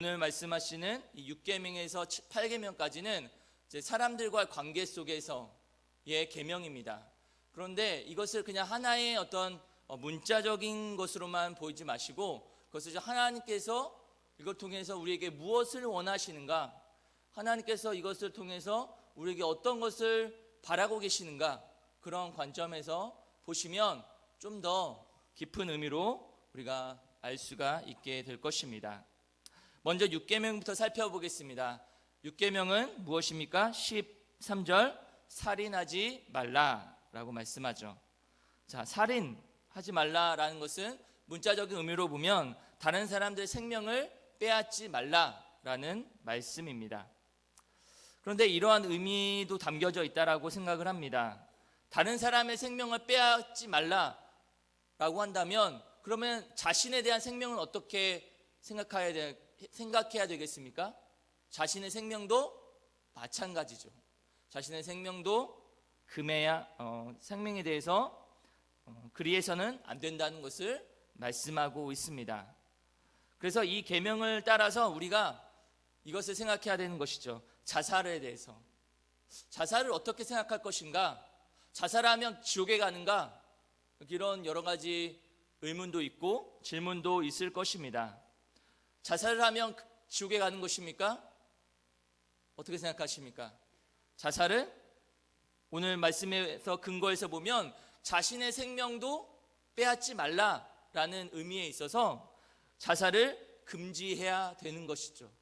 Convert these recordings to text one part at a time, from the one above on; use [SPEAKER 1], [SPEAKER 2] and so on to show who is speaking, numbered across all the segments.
[SPEAKER 1] 오늘 말씀하시는 6계명에서 8계명까지는 이제 사람들과의 관계 속에서의 계명입니다. 그런데 이것을 그냥 하나의 어떤 어, 문자적인 것으로만 보이지 마시고 그것을 하나님께서 이걸 통해서 우리에게 무엇을 원하시는가? 하나님께서 이것을 통해서 우리에게 어떤 것을 바라고 계시는가? 그런 관점에서 보시면 좀 더 깊은 의미로 우리가 알 수가 있게 될 것입니다. 먼저 6계명부터 살펴보겠습니다. 6계명은 무엇입니까? 13절 살인하지 말라라고 말씀하죠. 자, 살인하지 말라라는 것은 문자적인 의미로 보면 다른 사람들의 생명을 빼앗지 말라라는 말씀입니다. 그런데 이러한 의미도 담겨져 있다라고 생각을 합니다. 다른 사람의 생명을 빼앗지 말라라고 한다면 그러면 자신에 대한 생명은 어떻게 생각해야 돼, 생각해야 되겠습니까? 자신의 생명도 마찬가지죠. 자신의 생명도 금해야 어, 생명에 대해서 어, 그리해서는 안 된다는 것을 말씀하고 있습니다. 그래서 이 계명을 따라서 우리가 이것을 생각해야 되는 것이죠. 자살에 대해서 자살을 어떻게 생각할 것인가? 자살하면 지옥에 가는가? 이런 여러 가지 의문도 있고 질문도 있을 것입니다. 자살을 하면 지옥에 가는 것입니까? 어떻게 생각하십니까? 자살은 오늘 말씀에서 근거에서 보면 자신의 생명도 빼앗지 말라라는 의미에 있어서 자살을 금지해야 되는 것이죠.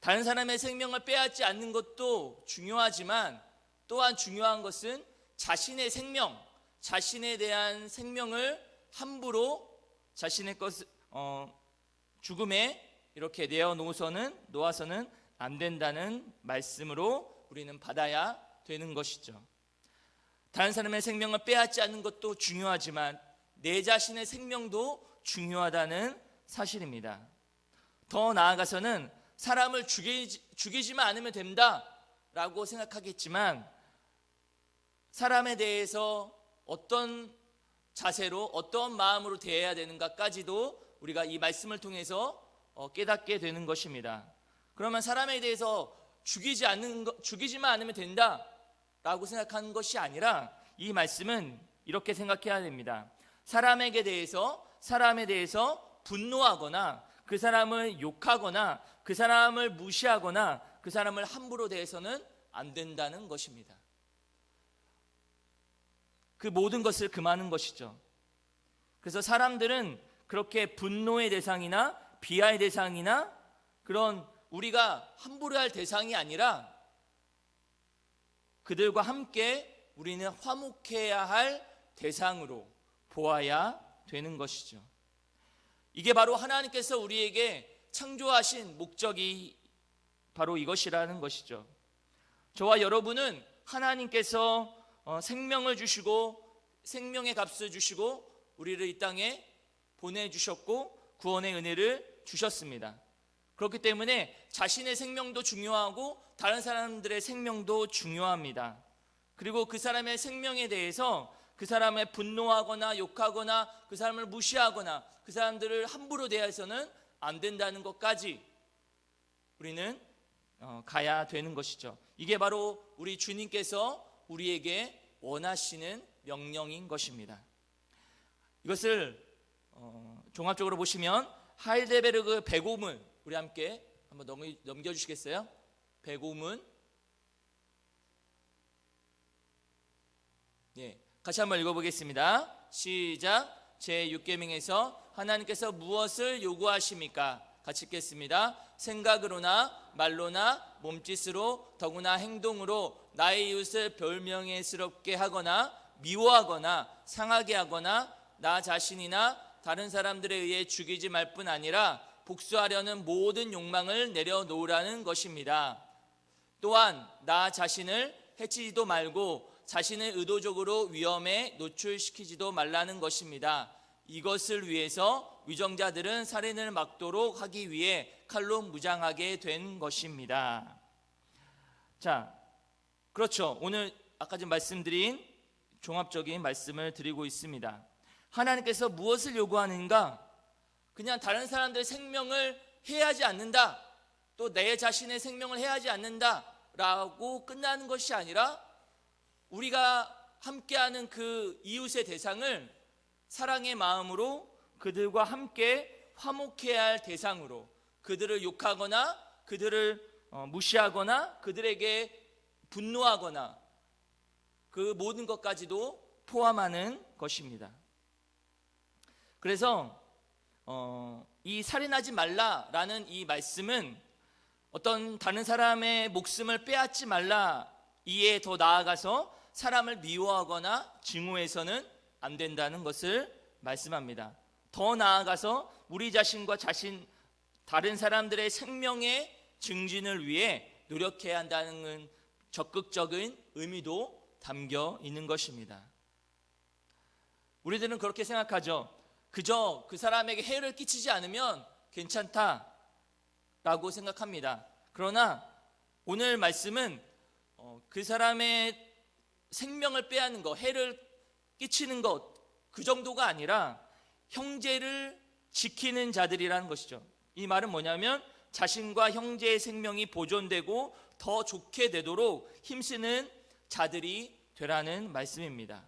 [SPEAKER 1] 다른 사람의 생명을 빼앗지 않는 것도 중요하지만 또한 중요한 것은 자신의 생명, 자신에 대한 생명을 함부로 자신의 것 어, 죽음에 이렇게 내어 놓아서는 안 된다는 말씀으로 우리는 받아야 되는 것이죠. 다른 사람의 생명을 빼앗지 않는 것도 중요하지만 내 자신의 생명도 중요하다는 사실입니다. 더 나아가서는 사람을 죽이지, 죽이지만 않으면 된다 라고 생각하겠지만 사람에 대해서 어떤 자세로 어떤 마음으로 대해야 되는가까지도 우리가 이 말씀을 통해서 어, 깨닫게 되는 것입니다. 그러면 사람에 대해서 죽이지 않는 것, 죽이지만 않으면 된다라고 생각하는 것이 아니라 이 말씀은 이렇게 생각해야 됩니다. 사람에게 대해서 사람에 대해서 분노하거나 그 사람을 욕하거나 그 사람을 무시하거나 그 사람을 함부로 대해서는 안 된다는 것입니다. 그 모든 것을 금하는 것이죠. 그래서 사람들은 그렇게 분노의 대상이나 비하의 대상이나 그런 우리가 함부로 할 대상이 아니라 그들과 함께 우리는 화목해야 할 대상으로 보아야 되는 것이죠. 이게 바로 하나님께서 우리에게 창조하신 목적이 바로 이것이라는 것이죠. 저와 여러분은 하나님께서 어, 생명을 주시고 생명의 값을 주시고 우리를 이 땅에 보내주셨고 구원의 은혜를 주셨습니다. 그렇기 때문에 자신의 생명도 중요하고 다른 사람들의 생명도 중요합니다. 그리고 그 사람의 생명에 대해서 그 사람의 분노하거나 욕하거나 그 사람을 무시하거나 그 사람들을 함부로 대해서는 안 된다는 것까지 우리는 어, 가야 되는 것이죠. 이게 바로 우리 주님께서 우리에게 원하시는 명령인 것입니다. 이것을 어, 종합적으로 보시면 하이데베르그 배고문 우리 함께 한번 넘겨 주시겠어요? 배고문 예, 같이 한번 읽어 보겠습니다. 시작. 제 6계명에서 하나님께서 무엇을 요구하십니까? 같이 읽겠습니다. 생각으로나 말로나 몸짓으로 더구나 행동으로 나의 이웃을 별명예스럽게 하거나 미워하거나 상하게 하거나 나 자신이나 다른 사람들에 의해 죽이지 말 뿐 아니라 복수하려는 모든 욕망을 내려놓으라는 것입니다. 또한 나 자신을 해치지도 말고 자신을 의도적으로 위험에 노출시키지도 말라는 것입니다. 이것을 위해서 위정자들은 살인을 막도록 하기 위해 칼로 무장하게 된 것입니다. 자, 그렇죠. 오늘 아까 전 말씀드린 종합적인 말씀을 드리고 있습니다. 하나님께서 무엇을 요구하는가? 그냥 다른 사람들의 생명을 해하지 않는다. 또 내 자신의 생명을 해하지 않는다 라고 끝나는 것이 아니라 우리가 함께하는 그 이웃의 대상을 사랑의 마음으로 그들과 함께 화목해야 할 대상으로 그들을 욕하거나 그들을 어, 무시하거나 그들에게 분노하거나 그 모든 것까지도 포함하는 것입니다. 그래서 어, 이 살인하지 말라라는 이 말씀은 어떤 다른 사람의 목숨을 빼앗지 말라 이에 더 나아가서 사람을 미워하거나 증오해서는 안 된다는 것을 말씀합니다. 더 나아가서 우리 자신과 자신 다른 사람들의 생명의 증진을 위해 노력해야 한다는 적극적인 의미도 담겨 있는 것입니다. 우리들은 그렇게 생각하죠. 그저 그 사람에게 해를 끼치지 않으면 괜찮다 라고 생각합니다. 그러나 오늘 말씀은 어, 그 사람의 생명을 빼앗는 것, 해를 끼치는 것, 그 정도가 아니라 형제를 지키는 자들이라는 것이죠. 이 말은 뭐냐면 자신과 형제의 생명이 보존되고 더 좋게 되도록 힘쓰는 자들이 되라는 말씀입니다.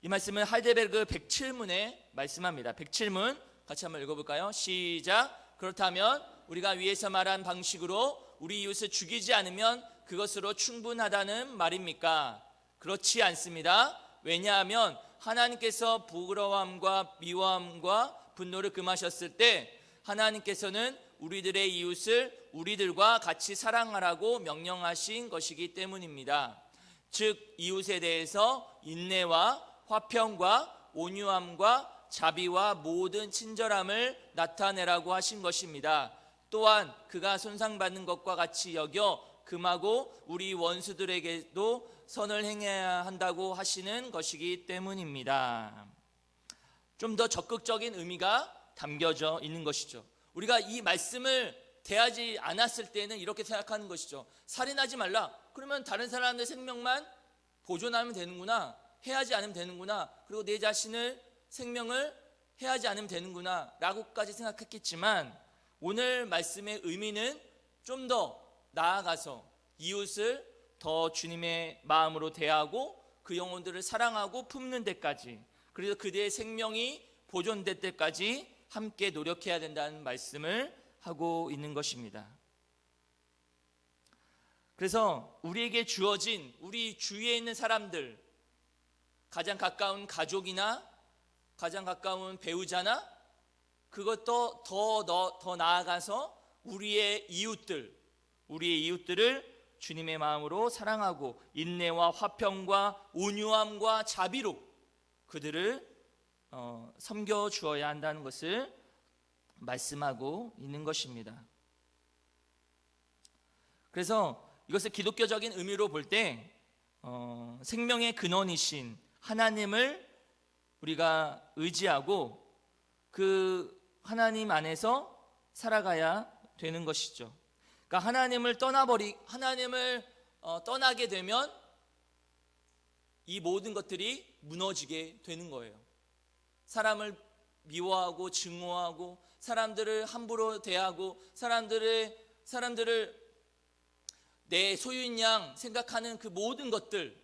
[SPEAKER 1] 이 말씀은 하이데베르그 107문에 말씀합니다. 107문 같이 한번 읽어볼까요? 시작. 그렇다면 우리가 위에서 말한 방식으로 우리 이웃을 죽이지 않으면 그것으로 충분하다는 말입니까? 그렇지 않습니다. 왜냐하면 하나님께서 부끄러움과 미워함과 분노를 금하셨을 때 하나님께서는 우리들의 이웃을 우리들과 같이 사랑하라고 명령하신 것이기 때문입니다. 즉 이웃에 대해서 인내와 화평과 온유함과 자비와 모든 친절함을 나타내라고 하신 것입니다. 또한 그가 손상받는 것과 같이 여겨 금하고 우리 원수들에게도 선을 행해야 한다고 하시는 것이기 때문입니다. 좀 더 적극적인 의미가 담겨져 있는 것이죠. 우리가 이 말씀을 대하지 않았을 때는 이렇게 생각하는 것이죠. 살인하지 말라. 그러면 다른 사람의 생명만 보존하면 되는구나. 해하지 않으면 되는구나. 그리고 내 자신을 생명을 해하지 않으면 되는구나. 라고까지 생각했겠지만 오늘 말씀의 의미는 좀 더 나아가서 이웃을 더 주님의 마음으로 대하고 그 영혼들을 사랑하고 품는 데까지 그래서 그들의 생명이 보존될 때까지 함께 노력해야 된다는 말씀을 하고 있는 것입니다. 그래서 우리에게 주어진 우리 주위에 있는 사람들 가장 가까운 가족이나 가장 가까운 배우자나 그것도 더, 더, 더 나아가서 우리의 이웃들, 우리의 이웃들을 주님의 마음으로 사랑하고 인내와 화평과 온유함과 자비로 그들을 어, 섬겨 주어야 한다는 것을 말씀하고 있는 것입니다. 그래서 이것을 기독교적인 의미로 볼때 어, 생명의 근원이신 하나님을 우리가 의지하고 그 하나님 안에서 살아가야 되는 것이죠. 그러니까 하나님을 떠나버리 하나님을 어, 떠나게 되면 이 모든 것들이 무너지게 되는 거예요. 사람을 미워하고 증오하고 사람들을 함부로 대하고 사람들을 사람들을 내 소유인 양 생각하는 그 모든 것들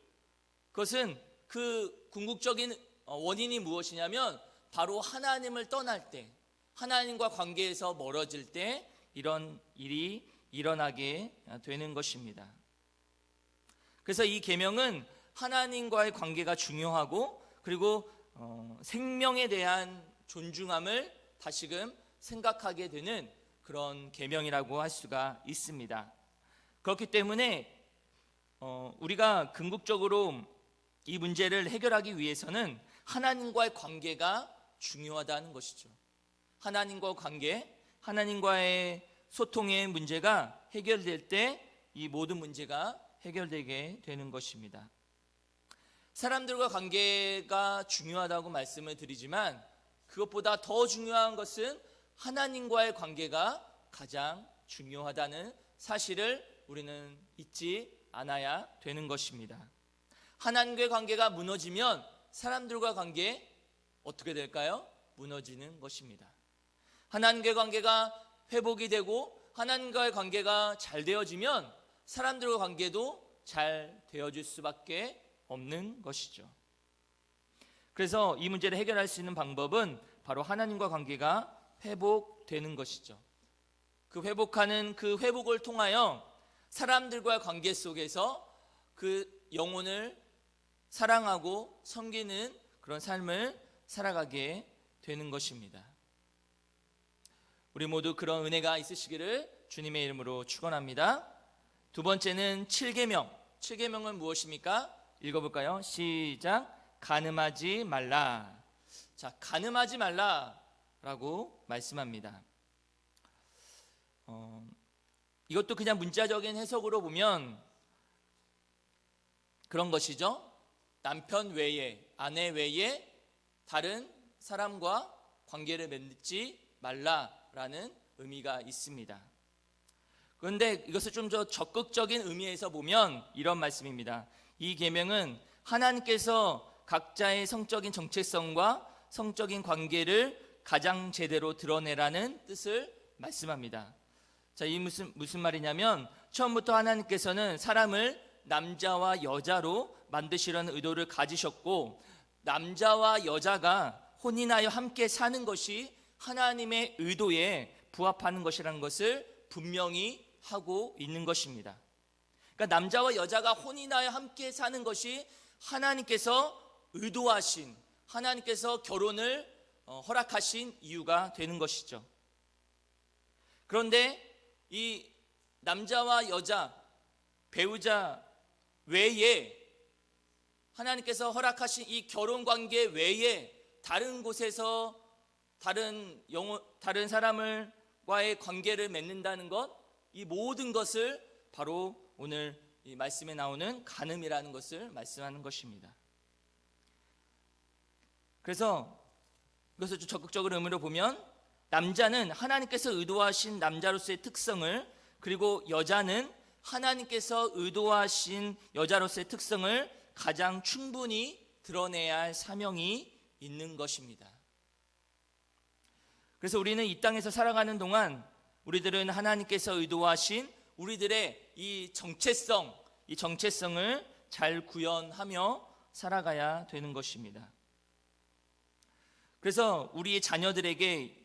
[SPEAKER 1] 그것은 그 궁극적인 어, 원인이 무엇이냐면 바로 하나님을 떠날 때 하나님과 관계에서 멀어질 때 이런 일이 일어나게 되는 것입니다. 그래서 이 계명은 하나님과의 관계가 중요하고 그리고 어, 생명에 대한 존중함을 다시금 생각하게 되는 그런 계명이라고 할 수가 있습니다. 그렇기 때문에 어, 우리가 궁극적으로 이 문제를 해결하기 위해서는 하나님과의 관계가 중요하다는 것이죠. 하나님과 관계, 하나님과의 소통의 문제가 해결될 때 이 모든 문제가 해결되게 되는 것입니다. 사람들과 관계가 중요하다고 말씀을 드리지만 그것보다 더 중요한 것은 하나님과의 관계가 가장 중요하다는 사실을 우리는 잊지 않아야 되는 것입니다. 하나님과의 관계가 무너지면 사람들과 관계 어떻게 될까요? 무너지는 것입니다. 하나님과의 관계가 회복이 되고 하나님과의 관계가 잘 되어지면 사람들과 관계도 잘 되어질 수밖에 없는 것이죠. 그래서 이 문제를 해결할 수 있는 방법은 바로 하나님과 관계가 회복되는 것이죠. 그 회복하는 그 회복을 통하여 사람들과의 관계 속에서 그 영혼을 사랑하고 섬기는 그런 삶을 살아가게 되는 것입니다. 우리 모두 그런 은혜가 있으시기를 주님의 이름으로 축원합니다. 두 번째는 7계명. 7계명은 무엇입니까? 읽어 볼까요? 시작. 가늠하지 말라. 자, 가늠하지 말라라고 말씀합니다. 어, 이것도 그냥 문자적인 해석으로 보면 그런 것이죠. 남편 외에, 아내 외에 다른 사람과 관계를 맺지 말라라는 의미가 있습니다. 그런데 이것을 좀 더 적극적인 의미에서 보면 이런 말씀입니다. 이 계명은 하나님께서 각자의 성적인 정체성과 성적인 관계를 가장 제대로 드러내라는 뜻을 말씀합니다. 자, 이 무슨 무슨 말이냐면 처음부터 하나님께서는 사람을 남자와 여자로 만드시려는 의도를 가지셨고 남자와 여자가 혼인하여 함께 사는 것이 하나님의 의도에 부합하는 것이라는 것을 분명히 하고 있는 것입니다. 그러니까 남자와 여자가 혼인하여 함께 사는 것이 하나님께서 의도하신 하나님께서 결혼을 어, 허락하신 이유가 되는 것이죠. 그런데 이 남자와 여자 배우자 외에 하나님께서 허락하신 이 결혼 관계 외에 다른 곳에서 다른 영혼 다른 사람을과의 관계를 맺는다는 것 이 모든 것을 바로 오늘 이 말씀에 나오는 간음이라는 것을 말씀하는 것입니다. 그래서 이것을 좀 적극적으로 의미로 보면 남자는 하나님께서 의도하신 남자로서의 특성을 그리고 여자는 하나님께서 의도하신 여자로서의 특성을 가장 충분히 드러내야 할 사명이 있는 것입니다. 그래서 우리는 이 땅에서 살아가는 동안 우리들은 하나님께서 의도하신 우리들의 이 정체성, 이 정체성을 잘 구현하며 살아가야 되는 것입니다. 그래서 우리 자녀들에게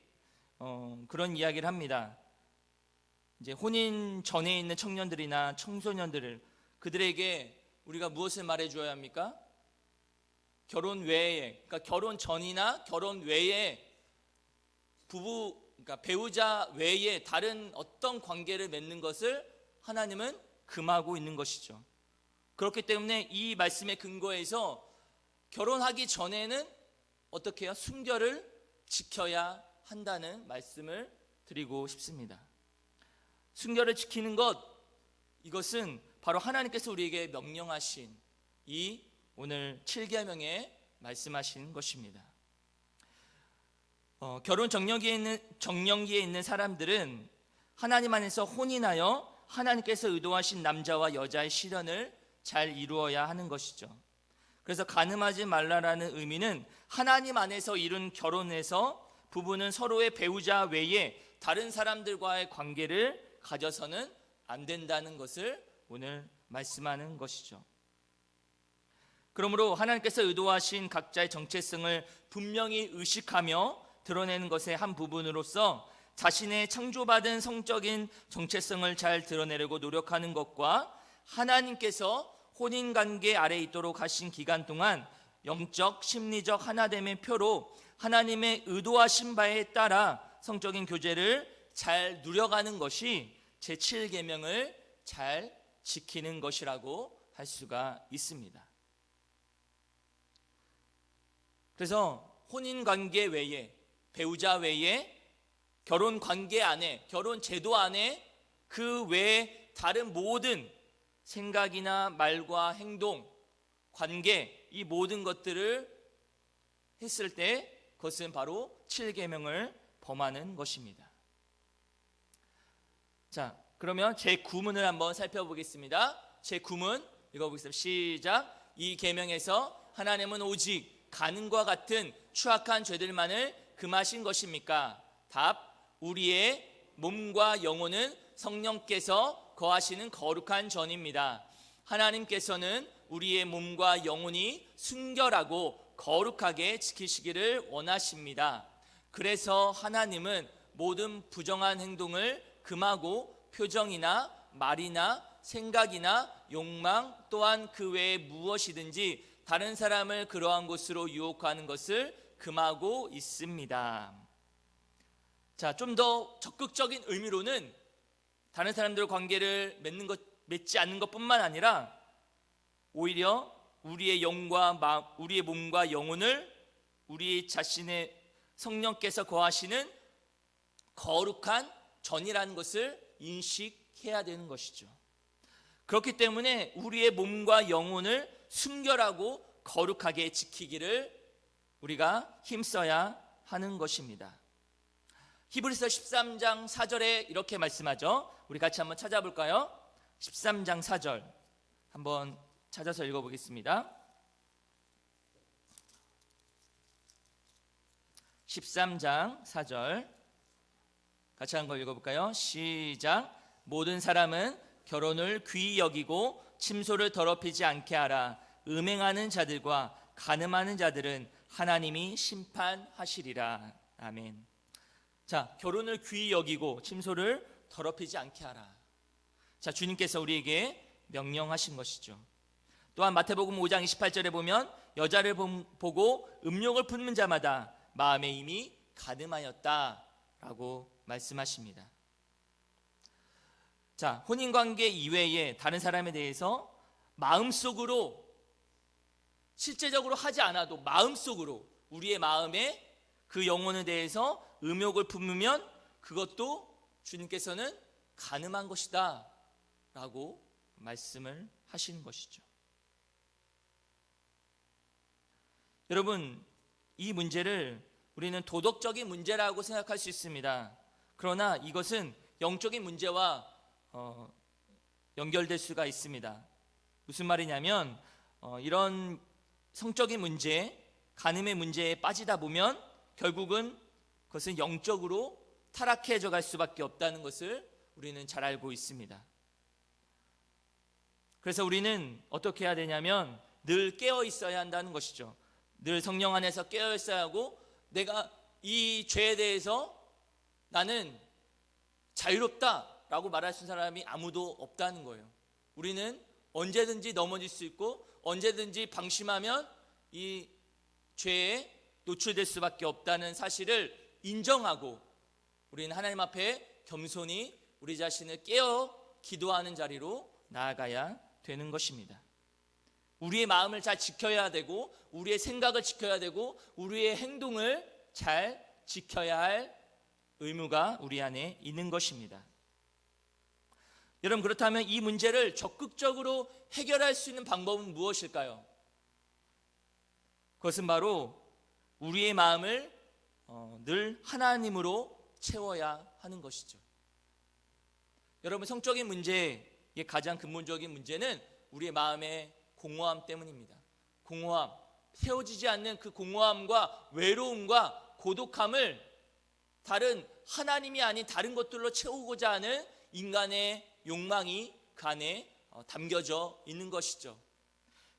[SPEAKER 1] 어, 그런 이야기를 합니다. 이제 혼인 전에 있는 청년들이나 청소년들을 그들에게 우리가 무엇을 말해 줘야 합니까? 결혼 외에, 그러니까 결혼 전이나 결혼 외에 부부, 그러니까 배우자 외에 다른 어떤 관계를 맺는 것을 하나님은 금하고 있는 것이죠. 그렇기 때문에 이 말씀의 근거에서 결혼하기 전에는 어떻게 해요? 순결을 지켜야 한다는 말씀을 드리고 싶습니다. 순결을 지키는 것 이것은 바로 하나님께서 우리에게 명령하신 이 오늘 7계명에 말씀하신 것입니다. 어, 결혼 정령기에 있는 정령기에 있는 사람들은 하나님 안에서 혼인하여 하나님께서 의도하신 남자와 여자의 실현을 잘 이루어야 하는 것이죠. 그래서 가늠하지 말라라는 의미는 하나님 안에서 이룬 결혼에서 부부는 서로의 배우자 외에 다른 사람들과의 관계를 가져서는 안 된다는 것을 오늘 말씀하는 것이죠. 그러므로 하나님께서 의도하신 각자의 정체성을 분명히 의식하며 드러내는 것의 한 부분으로서 자신의 창조받은 성적인 정체성을 잘 드러내려고 노력하는 것과 하나님께서 혼인 관계 아래 있도록 하신 기간 동안 영적 심리적 하나됨의 표로 하나님의 의도하신 바에 따라 성적인 교제를 잘 누려가는 것이 제7계명을 잘 지키는 것이라고 할 수가 있습니다. 그래서 혼인 관계 외에 배우자 외에 결혼 관계 안에 결혼 제도 안에 그 외에 다른 모든 생각이나 말과 행동, 관계 이 모든 것들을 했을 때 그것은 바로 7계명을 범하는 것입니다. 자, 그러면 제 구문을 한번 살펴보겠습니다. 제 구문 읽어보겠습니다. 시작. 이 계명에서 하나님은 오직 가는과 같은 추악한 죄들만을 금하신 것입니까? 답. 우리의 몸과 영혼은 성령께서 거하시는 거룩한 전입니다. 하나님께서는 우리의 몸과 영혼이 순결하고 거룩하게 지키시기를 원하십니다. 그래서 하나님은 모든 부정한 행동을 금하고 표정이나 말이나 생각이나 욕망 또한 그 외에 무엇이든지 다른 사람을 그러한 곳으로 유혹하는 것을 금하고 있습니다. 자, 좀 더 적극적인 의미로는 다른 사람들 관계를 맺는 것 맺지 않는 것뿐만 아니라 오히려 우리의 영과 마음, 우리의 몸과 영혼을 우리 자신의 성령께서 거하시는 거룩한 전이라는 것을 인식해야 되는 것이죠. 그렇기 때문에 우리의 몸과 영혼을 순결하고 거룩하게 지키기를 우리가 힘써야 하는 것입니다. 히브리서 13장 4절에 이렇게 말씀하죠. 우리 같이 한번 찾아볼까요? 13장 4절 한번 찾아서 읽어보겠습니다. 13장 4절 같이 한걸 읽어볼까요? 시작. 모든 사람은 결혼을 귀히 여기고 침소를 더럽히지 않게 하라. 음행하는 자들과 가늠하는 자들은 하나님이 심판하시리라. 아멘. 자 결혼을 귀히 여기고 침소를 더럽히지 않게 하라. 자 주님께서 우리에게 명령하신 것이죠. 또한 마태복음 5장 28절에 보면 여자를 보고 음욕을 품는 자마다 마음에 이미 가늠하였다라고 말씀하십니다. 자, 혼인 관계 이외에 다른 사람에 대해서 마음속으로 실제적으로 하지 않아도 마음속으로 우리의 마음에 그 영혼에 대해서 음욕을 품으면 그것도 주님께서는 가늠한 것이다 라고 말씀을 하시는 것이죠. 여러분, 이 문제를 우리는 도덕적인 문제라고 생각할 수 있습니다. 그러나 이것은 영적인 문제와 어, 연결될 수가 있습니다. 무슨 말이냐면 어, 이런 성적인 문제, 간음의 문제에 빠지다 보면 결국은 그것은 영적으로 타락해져 갈 수밖에 없다는 것을 우리는 잘 알고 있습니다. 그래서 우리는 어떻게 해야 되냐면 늘 깨어 있어야 한다는 것이죠. 늘 성령 안에서 깨어 있어야 하고 내가 이 죄에 대해서 나는 자유롭다라고 말할 수 있는 사람이 아무도 없다는 거예요. 우리는 언제든지 넘어질 수 있고 언제든지 방심하면 이 죄에 노출될 수밖에 없다는 사실을 인정하고 우리는 하나님 앞에 겸손히 우리 자신을 깨어 기도하는 자리로 나아가야 되는 것입니다. 우리의 마음을 잘 지켜야 되고 우리의 생각을 지켜야 되고 우리의 행동을 잘 지켜야 할 의무가 우리 안에 있는 것입니다. 여러분 그렇다면 이 문제를 적극적으로 해결할 수 있는 방법은 무엇일까요? 그것은 바로 우리의 마음을 어, 늘 하나님으로 채워야 하는 것이죠. 여러분 성적인 문제의 가장 근본적인 문제는 우리의 마음의 공허함 때문입니다. 공허함, 세워지지 않는 그 공허함과 외로움과 고독함을 다른 하나님이 아닌 다른 것들로 채우고자 하는 인간의 욕망이 그 안에 어, 담겨져 있는 것이죠.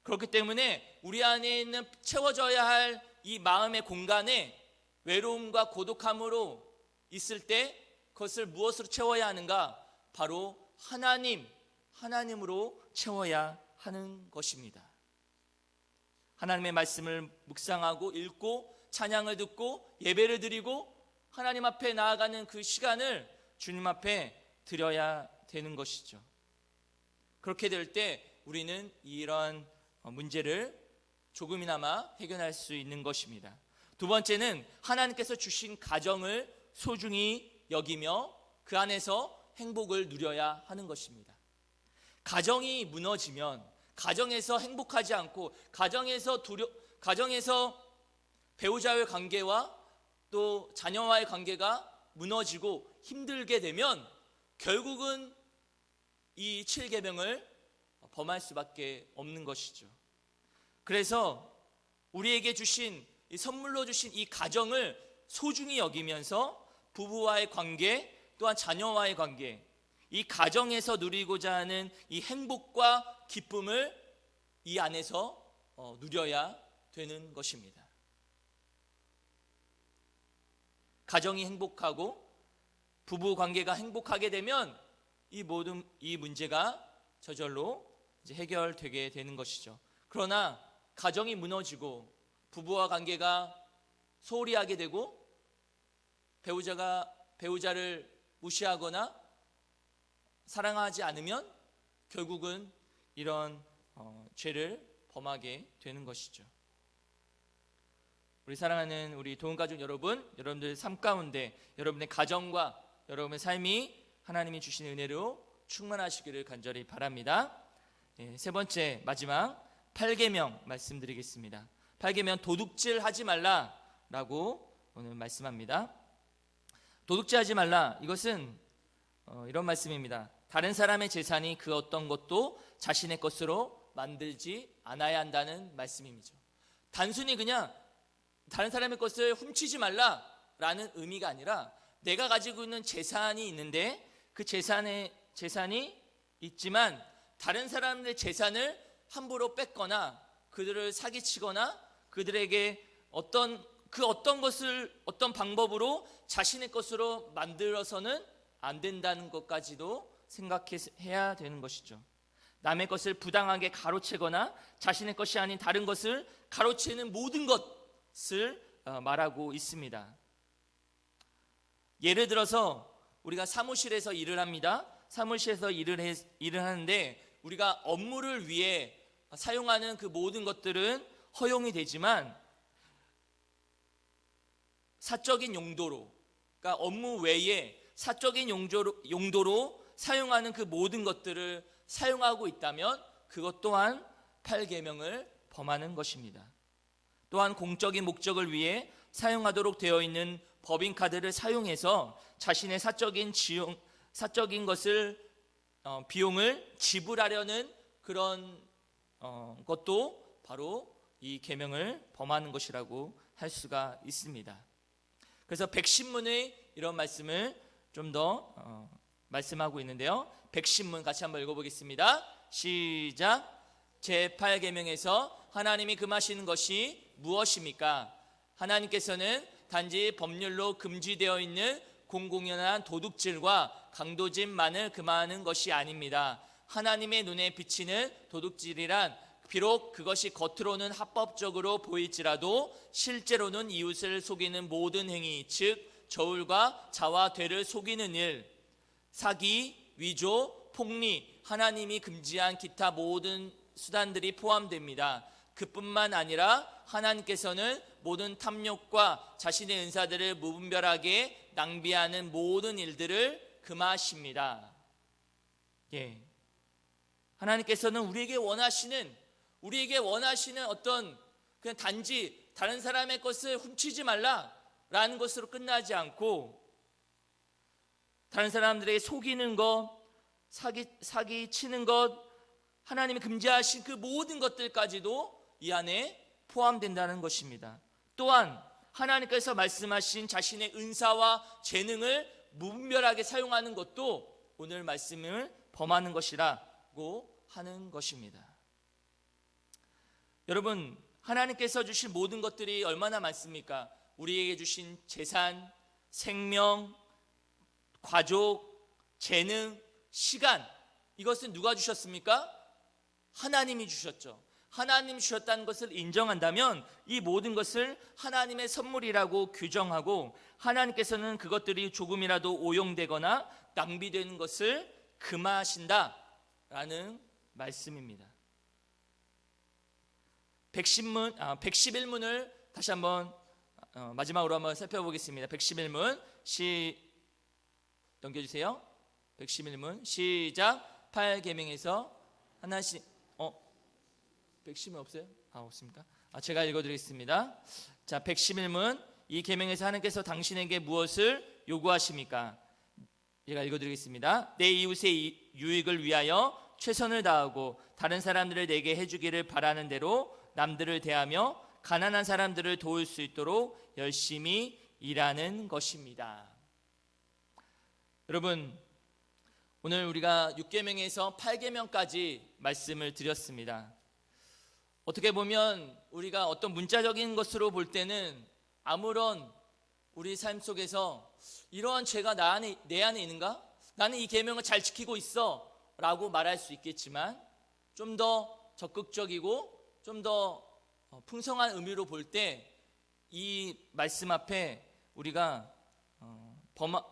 [SPEAKER 1] 그렇기 때문에 우리 안에 있는 채워져야 할 이 마음의 공간에 외로움과 고독함으로 있을 때 그것을 무엇으로 채워야 하는가? 바로 하나님, 하나님으로 채워야 하는 것입니다. 하나님의 말씀을 묵상하고 읽고 찬양을 듣고 예배를 드리고 하나님 앞에 나아가는 그 시간을 주님 앞에 드려야 되는 것이죠. 그렇게 될 때 우리는 이런 문제를 조금이나마 해결할 수 있는 것입니다. 두 번째는 하나님께서 주신 가정을 소중히 여기며 그 안에서 행복을 누려야 하는 것입니다. 가정이 무너지면 가정에서 행복하지 않고 가정에서 두려 가정에서 배우자의 관계와 또 자녀와의 관계가 무너지고 힘들게 되면 결국은 이 7계명을 범할 수밖에 없는 것이죠. 그래서 우리에게 주신 선물로 주신 이 가정을 소중히 여기면서 부부와의 관계 또한 자녀와의 관계 이 가정에서 누리고자 하는 이 행복과 기쁨을 이 안에서 어, 누려야 되는 것입니다. 가정이 행복하고 부부 관계가 행복하게 되면 이 모든 이 문제가 저절로 이제 해결되게 되는 것이죠. 그러나 가정이 무너지고 부부와 관계가 소홀히 하게 되고 배우자가 배우자를 무시하거나 사랑하지 않으면 결국은 이런 어, 죄를 범하게 되는 것이죠. 우리 사랑하는 우리 도움 가족 여러분, 여러분들 삶 가운데 여러분의 가정과 여러분의 삶이 하나님이 주신 은혜로 충만하시기를 간절히 바랍니다. 예, 세 번째 마지막 8계명 말씀드리겠습니다. 8계명 도둑질 하지 말라라고 오늘 말씀합니다. 도둑질 하지 말라. 이것은 어, 이런 말씀입니다. 다른 사람의 재산이 그 어떤 것도 자신의 것으로 만들지 않아야 한다는 말씀이죠. 단순히 그냥 다른 사람의 것을 훔치지 말라라는 의미가 아니라 내가 가지고 있는 재산이 있는데 그 재산의 재산이 있지만 다른 사람의 재산을 함부로 뺏거나 그들을 사기치거나 그들에게 어떤 그 어떤 것을 어떤 방법으로 자신의 것으로 만들어서는 안 된다는 것까지도 생각해야 되는 것이죠. 남의 것을 부당하게 가로채거나 자신의 것이 아닌 다른 것을 가로채는 모든 것 을 어, 말하고 있습니다. 예를 들어서 우리가 사무실에서 일을 합니다. 사무실에서 일을, 해, 일을 하는데 우리가 업무를 위해 사용하는 그 모든 것들은 허용이 되지만 사적인 용도로 그러니까 업무 외에 사적인 용도로, 용도로 사용하는 그 모든 것들을 사용하고 있다면 그것 또한 8계명을 범하는 것입니다. 또한 공적인 목적을 위해 사용하도록 되어 있는 법인카드를 사용해서 자신의 사적인 지용, 사적인 것을 어, 비용을 지불하려는 그런 어, 것도 바로 이 계명을 범하는 것이라고 할 수가 있습니다. 그래서 백신문의 이런 말씀을 좀더 어, 말씀하고 있는데요. 백신문 같이 한번 읽어보겠습니다. 시작. 제 8계명에서 하나님이 금하시는 것이 무엇입니까? 하나님께서는 단지 법률로 금지되어 있는 공공연한 도둑질과 강도질만을 금하는 것이 아닙니다. 하나님의 눈에 비치는 도둑질이란 비록 그것이 겉으로는 합법적으로 보일지라도 실제로는 이웃을 속이는 모든 행위, 즉 저울과 자와 되를 속이는 일, 사기, 위조, 폭리, 하나님이 금지한 기타 모든 수단들이 포함됩니다. 그뿐만 아니라 하나님께서는 모든 탐욕과 자신의 은사들을 무분별하게 낭비하는 모든 일들을 금하십니다. 예. 하나님께서는 우리에게 원하시는 우리에게 원하시는 어떤 그냥 단지 다른 사람의 것을 훔치지 말라라는 것으로 끝나지 않고 다른 사람들에게 속이는 것, 사기 사기 치는 것, 하나님이 금지하신 그 모든 것들까지도 이 안에 포함된다는 것입니다. 또한 하나님께서 말씀하신 자신의 은사와 재능을 무분별하게 사용하는 것도 오늘 말씀을 범하는 것이라고 하는 것입니다. 여러분, 하나님께서 주신 모든 것들이 얼마나 많습니까? 우리에게 주신 재산, 생명, 가족, 재능, 시간 이것은 누가 주셨습니까? 하나님이 주셨죠. 하나님 주셨다는 것을 인정한다면 이 모든 것을 하나님의 선물이라고 규정하고 하나님께서는 그것들이 조금이라도 오용되거나 낭비되는 것을 금하신다라는 말씀입니다. 110문, 아, 111문을 다시 한번 어, 마지막으로 한번 살펴보겠습니다. 111문 시 넘겨주세요. 111문 시작 8계명에서 하나씩 어 110문 없어요? 아 없습니까? 아 제가 읽어드리겠습니다. 자 111문 이 계명에서 하나님께서 당신에게 무엇을 요구하십니까? 제가 읽어드리겠습니다. 내 이웃의 유익을 위하여 최선을 다하고 다른 사람들을 내게 해주기를 바라는 대로 남들을 대하며 가난한 사람들을 도울 수 있도록 열심히 일하는 것입니다. 여러분 오늘 우리가 6계명에서 8계명까지 말씀을 드렸습니다. 어떻게 보면 우리가 어떤 문자적인 것으로 볼 때는 아무런 우리 삶 속에서 이러한 죄가 나 안에 내 안에 있는가? 나는 이 계명을 잘 지키고 있어 라고 말할 수 있겠지만 좀 더 적극적이고 좀 더 풍성한 의미로 볼 때 이 말씀 앞에 우리가 어, 범하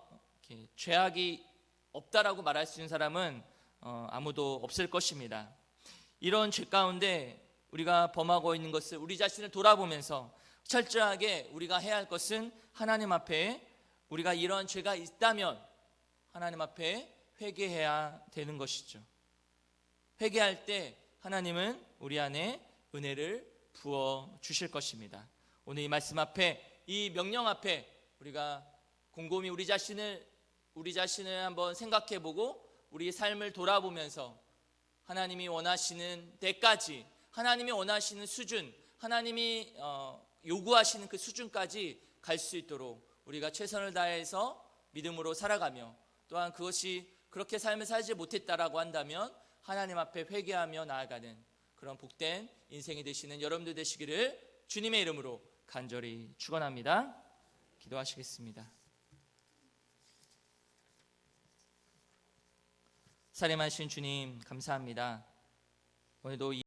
[SPEAKER 1] 죄악이 없다라고 말할 수 있는 사람은 어, 아무도 없을 것입니다. 이런 죄 가운데 우리가 범하고 있는 것을 우리 자신을 돌아보면서 철저하게 우리가 해야 할 것은 하나님 앞에 우리가 이런 죄가 있다면 하나님 앞에 회개해야 되는 것이죠. 회개할 때 하나님은 우리 안에 은혜를 부어 주실 것입니다. 오늘 이 말씀 앞에 이 명령 앞에 우리가 곰곰이 우리 자신을 우리 자신을 한번 생각해 보고 우리 삶을 돌아보면서 하나님이 원하시는 때까지 하나님이 원하시는 수준 하나님이 어, 요구하시는 그 수준까지 갈 수 있도록 우리가 최선을 다해서 믿음으로 살아가며 또한 그것이 그렇게 삶을 살지 못했다라고 한다면 하나님 앞에 회개하며 나아가는 그런 복된 인생이 되시는 여러분들 되시기를 주님의 이름으로 간절히 축원합니다. 기도하시겠습니다. 사랑하신 주님 감사합니다. 오늘도 이